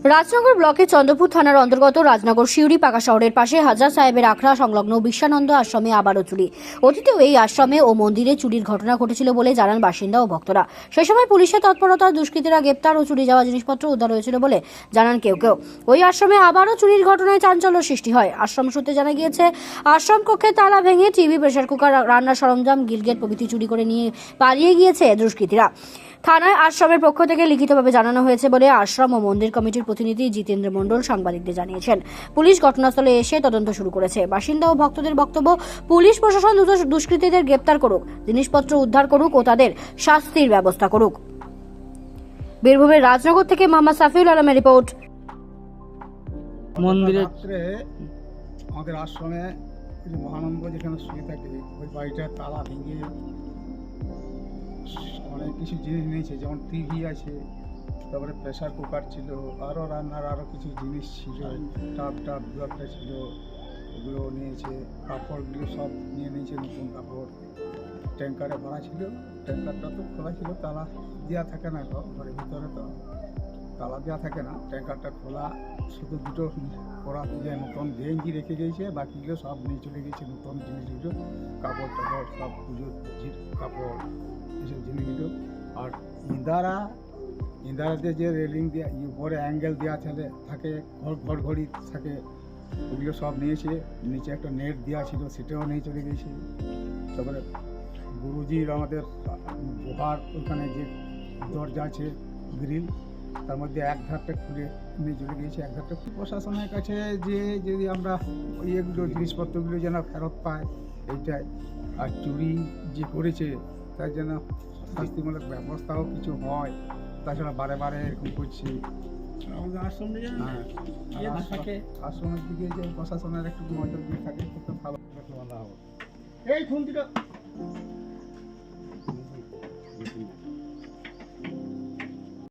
রাজনগর ব্লকে চন্দ্রপুর থানার অন্তর্গত রাজনগর শিউরি পাকা শহরের পাশে হাজার সাহেবের আখড়া সংলগ্ন বিশ্বানন্দ আশ্রমে আবারও চুরি অতীতেও এই আশ্রমে ও মন্দিরে চুরির ঘটনা ঘটেছিল বলে জানান বাসিন্দা ও ভক্তরা। সেই সময় পুলিশের তৎপরতা দুষ্কৃতীরা গ্রেপ্তার ও চুরি যাওয়া জিনিসপত্র উদ্ধার হয়েছিল বলে জানান কেউ কেউ। ওই আশ্রমে আবারও চুরির ঘটনায় চাঞ্চল্য সৃষ্টি হয়। আশ্রম সূত্রে জানা গিয়েছে, আশ্রম কক্ষে তালা ভেঙে টিভি, প্রেসার কুকার, রান্নার সরঞ্জাম, গিলগেট প্রভৃতি চুরি করে নিয়ে পালিয়ে গিয়েছে দুষ্কৃতীরা। থানায় আশ্রমের পক্ষ থেকে লিখিতভাবে জানানো হয়েছে বলে আশ্রম ও মন্দির কমিটির প্রতিনিধি জিতেন্দ্র মণ্ডল সাংবাদিকদের জানিয়েছেন। পুলিশ ঘটনাস্থলে এসে তদন্ত শুরু করেছে। বাসিন্দা ও ভক্তদের বক্তব্য পুলিশ প্রশাসন দ্রুত দুষ্কৃতীদের গ্রেপ্তার করুক জিনিসপত্র উদ্ধার করুক ও তাদের শাস্তির ব্যবস্থা করুক। বীরভূমের রাজনগর থেকে মোহাম্মদ সাফিউল আলমের রিপোর্ট। মন্দিরে আমাদের আশ্রমে মহানন্দ যেখানে শুয়ে থাকে ওই বাড়িটার তালা ভেঙে কিছু জিনিস নিয়েছে যেমন টিভি আছে তারপরে প্রেশার কুকার ছিল আরও রান্নার আরও কিছু জিনিস ছিল টাপ টাপ দু একটা ছিল ওগুলো নিয়েছে কাপড়গুলো সব নিয়ে নিয়েছে নতুন কাপড়। ট্যাঙ্কারে ভরা ছিল ট্যাঙ্কারটা তো খোলা ছিল তালা দেওয়া থাকে না তো ঘরের ভিতরে তো। তালা দেওয়া থাকে না, ট্যাঙ্কারটা খোলা, শুধু দুটো করা দিয়ে নতুন গেঞ্জি রেখে গিয়েছে, বাকিগুলো সব নিয়ে চলে গেছে নতুন জিনিসগুলো কাপড় টাপড় সব পুজোর কাপড়, এসব জিনিসগুলো আর ইন্দারা, ইন্দারাতে যে রেলিং দেওয়া উপরে অ্যাঙ্গেল দেওয়া থাকে থাকে, ঘর ঘর ঘড়ি থাকে, ওগুলো সব নিয়েছে, নিচে একটা নেট দেওয়া ছিল, সেটাও নিয়ে চলে গেছে তারপরে গুরুজির আমাদের গুহার ওখানে যে দরজা আছে, গ্রিল তার মধ্যে এক ধারটা খুলে নিয়ে চলে গিয়েছে এক ধারটা খুলে। প্রশাসনের কাছে যে যদি আমরা ওই এগুলো জিনিসপত্রগুলো যেন ফেরত পায় এইটাই। আর চুরি যে করেছে তার যেন শাস্তিমূলক ব্যবস্থাও কিছু হয় তাছাড়া বারে বারে এরকম করছে। হ্যাঁ আশ্রম- আশ্রমের দিকে যে প্রশাসনের একটু নজর দিয়ে থাকে ভালো এই খুন্তিটা